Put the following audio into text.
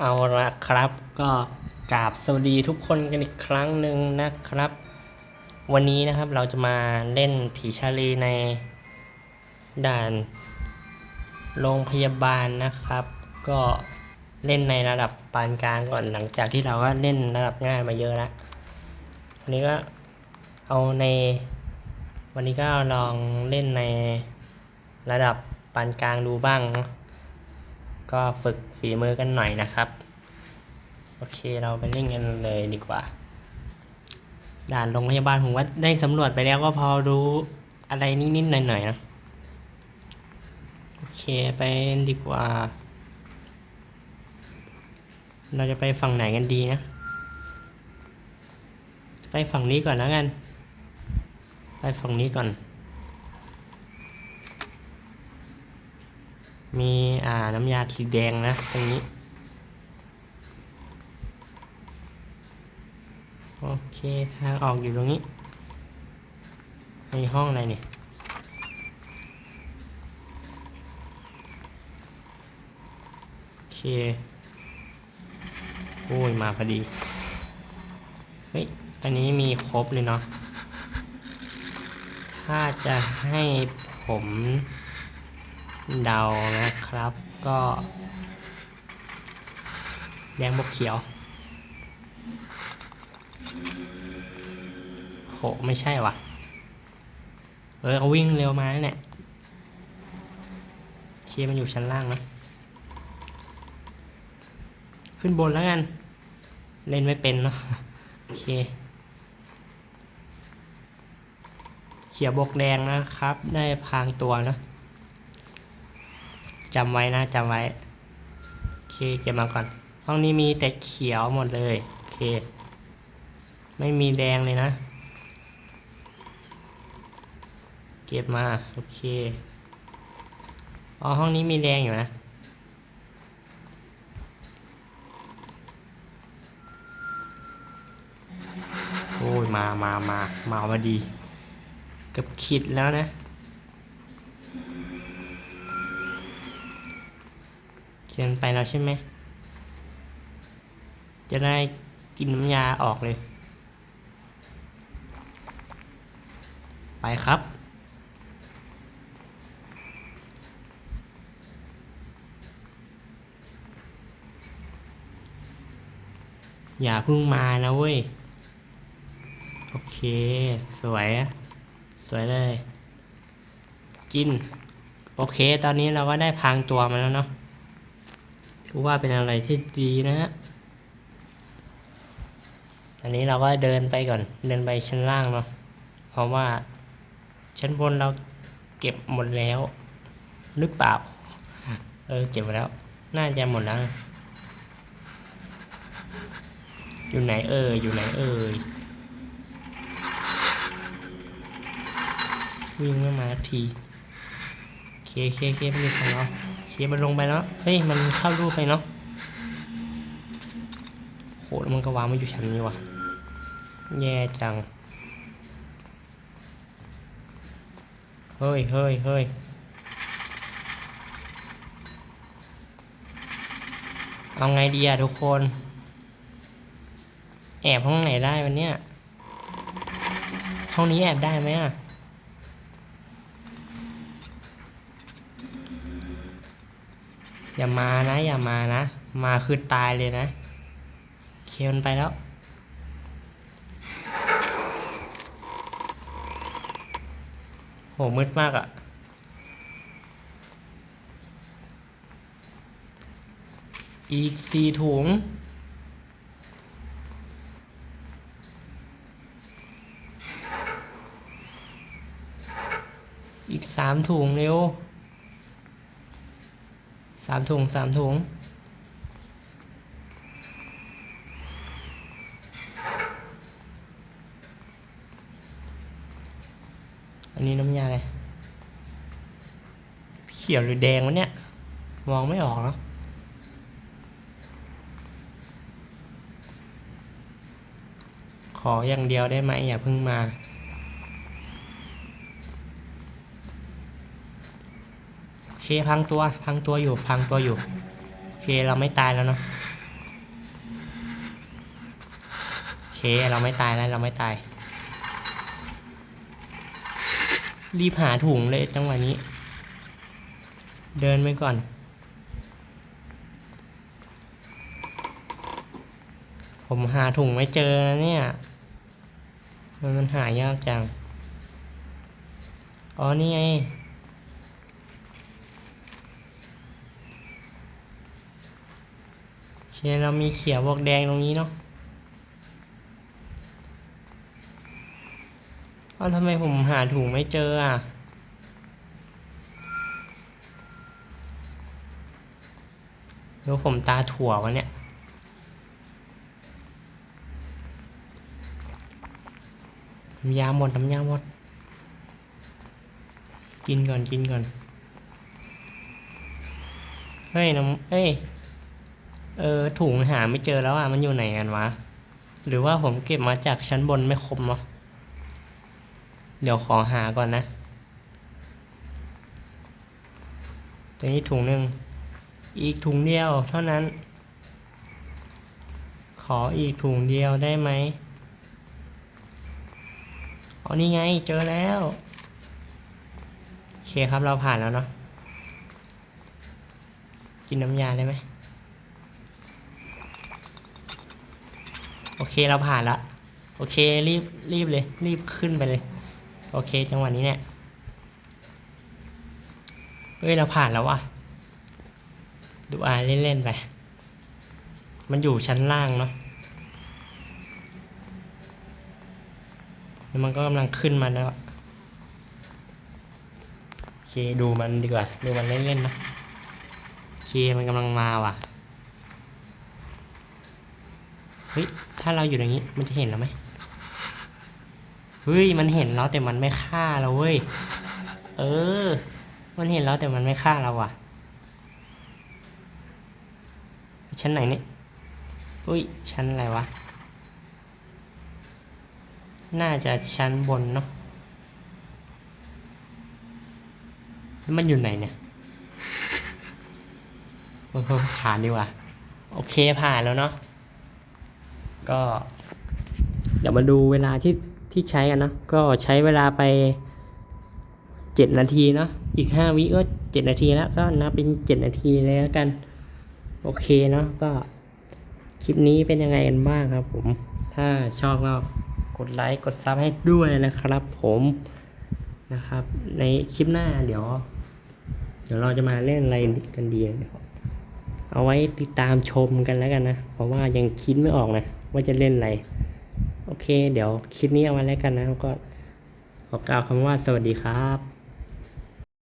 เอาละครับก็กราบสวัสดีทุกคนกันอีกครั้งหนึ่งนะครับ วันนี้นะครับเราจะมาเล่นผีชาลีในด่านโรงพยาบาลนะครับ ก็เล่นในระดับปานกลางก่อนหลังจากที่เราก็เล่นระดับง่ายมาเยอะแล้ววันนี้ก็เอาใน วันนี้ก็ลองเล่นในระดับปานกลางดูบ้างเนะ ก็ฝึกฝีมือกันหน่อยนะครับ โอเคเราไปเล่นกันเลยดีกว่า ด่านโรงพยาบาลผมว่าได้สำรวจไปแล้วก็พอรู้อะไรนิดๆหน่อยๆนะโอเคไปดีกว่า เราจะไปฝั่งไหนกันดีนะ ไปฝั่งนี้ก่อนแล้วกัน ไปฝั่งนี้ก่อน มีอ่าน้ำยาสีแดงนะตรงนี้ โอเค ทางออกอยู่ตรงนี้ ในห้องอะไรเนี่ยโอเค โอ้ย มาพอดี เฮ้ย อันนี้มีครบเลยเนาะถ้าจะให้ผม เดานะครับ ก็ แดงบวกเขียวโหไม่ใช่วะเออเอาวิ่งเร็วมาแล้วเนี่ยเคมันอยู่ชั้นล่างนะขึ้นบนแล้วกัน เล่นไม่เป็นเนาะโอเคเขียวบวกแดงนะครับ ได้พรางตัวนะ จำไว้นะจำไว้โอเคเก็บมาก่อน ห้องนี้มีแต่เขียวหมดเลยโอเค ไม่มีแดงเลยนะ เก็บมาโอเคอ๋อห้องนี้มีแดงอยู่นะโอ้ยมามามามาพอดี กับขีดแล้วนะ เขียนไปแล้วใช่ไหม จะได้กินน้ำยาออกเลย ไปครับ อย่าเพิ่งมานะเว้ย โอเค สวย สวยเลย กิน โอเค ตอนนี้เราก็ได้พางตัวมาแล้วเนาะ ถือว่าเป็นอะไรที่ดีนะฮะอันนี้เราก็เดินไปก่อน เดินไปชั้นล่างเนาะเพราะว่าชั้นบนเราเก็บหมดแล้วหรือเปล่า เออเก็บหมดแล้ว น่าจะหมดแล้ว อยู่ไหนเอ่ยอยู่ไหนเอ่ยวิ่งไม่มาที เคเคเคไม่มีของเรา เคมันลงไปแล้ว เฮ้ย มันเข้ารูปไปเนาะโหแล้วมันก็วางไม่อยู่ชั้นนี้ว่ะ แย่จัง เฮ้ยเฮ้ยเฮ้ยเอาไงดีอะทุกคน แอบห้องไหนได้วันเนี้ยห้องนี้แอบได้ไหมอะ อย่ามานะ อย่ามานะ มาคือตายเลยนะเคมันไปแล้ว โหมืดมากอะ่ะอีกสี่ถุง อีกสามถุงเร็วามถุงสามถุงอันนี้น้ำยาอะไร เขียวหรือแดงวะเนี่ย มองไม่ออกเนาะขออย่างเดียวได้ไหมอย่าเพิ่งมา เคพังตัวพังตัวอยู่พังตัวอยู่เคเราไม่ตายแล้วเนาะเคเราไม่ตายแล้วเราไม่ตาย รีบหาถุงเลยจังหวะนี้ เดินไปก่อนผมหาถุงไม่เจอนะเนี่ยมันมันหายากจัง อ๋อ นี่ไง เคเรามีเขียวบวกแดงตรงนี้เนาะอ้าทำไมผมหาถุงไม่เจออะหรือผมตาถั่ววะเนี่ยน้ำยาหมดน้ำยาหมด กินก่อนกินก่อน เฮ้ยน้ำเฮ้ย เออถุงหาไม่เจอแล้วอะ มันอยู่ไหนกันวะ หรือว่าผมเก็บมาจากชั้นบนไม่ครบวะเดี๋ยวขอหาก่อนนะ ตัวนี้ถุงหนึ่ง อีกถุงเดียวเท่านั้น ขออีกถุงเดียวได้ไหมอ๋อนี่ไงเจอแล้วโอเคครับเราผ่านแล้วเนาะกินน้ำยาได้ไหม โอเคเราผ่านละโอเครีบรีบเลย รีบขึ้นไปเลย โอเคจังหวะนี้เนี่ยเฮ้ยเราผ่านแล้วว่ะดูอายเล่นๆไป มันอยู่ชั้นล่างเนาะแล้วมันก็กำลังขึ้นมาแล้วอะโอเคดูมันดีกว่า ดูมันเล่นๆนะโอเคมันกำลังมาว่ะเฮ้ย ถ้าเราอยู่อย่างนี้มันจะเห็นเราไหมเฮ้ยมันเห็นเราแต่มันไม่ฆ่าเราเว้ยเออ มันเห็นเราแต่มันไม่ฆ่าเราว่ะชั้นไหนเนี่ยอุ้ยชั้นอะไรวะน่าจะชั้นบนเนาะแล้วมันอยู่ไหนเนี่ยโอ้โหผ่านดีกว่า โอเคผ่านแล้วเนาะ ก็ เดี๋ยวมาดูเวลาที่ที่ใช้กันนะก็ใช้เวลาไปเจ็ดนาทีเนาะอีกห้าวิก็เจ็ดนาทีแล้วก็นับเป็นเจ็ดนาทีเลยแล้วกัน โอเคเนาะก็คลิปนี้เป็นยังไงกันบ้างครับผม ถ้าชอบก็กดไลค์กดซับให้ด้วยนะครับผมนะครับ ในคลิปหน้าเดี๋ยว เดี๋ยวเราจะมาเล่นอะไรกันดีเดี๋ยวเอาไว้ติดตามชมกันแล้วกันนะ เพราะว่ายังคิดไม่ออกนะ ว่าจะเล่นอะไร โอเค เดี๋ยวคลิปนี้เอาไว้แล้วกันนะก็ขอกล่าวคำว่าสวัสดีครับ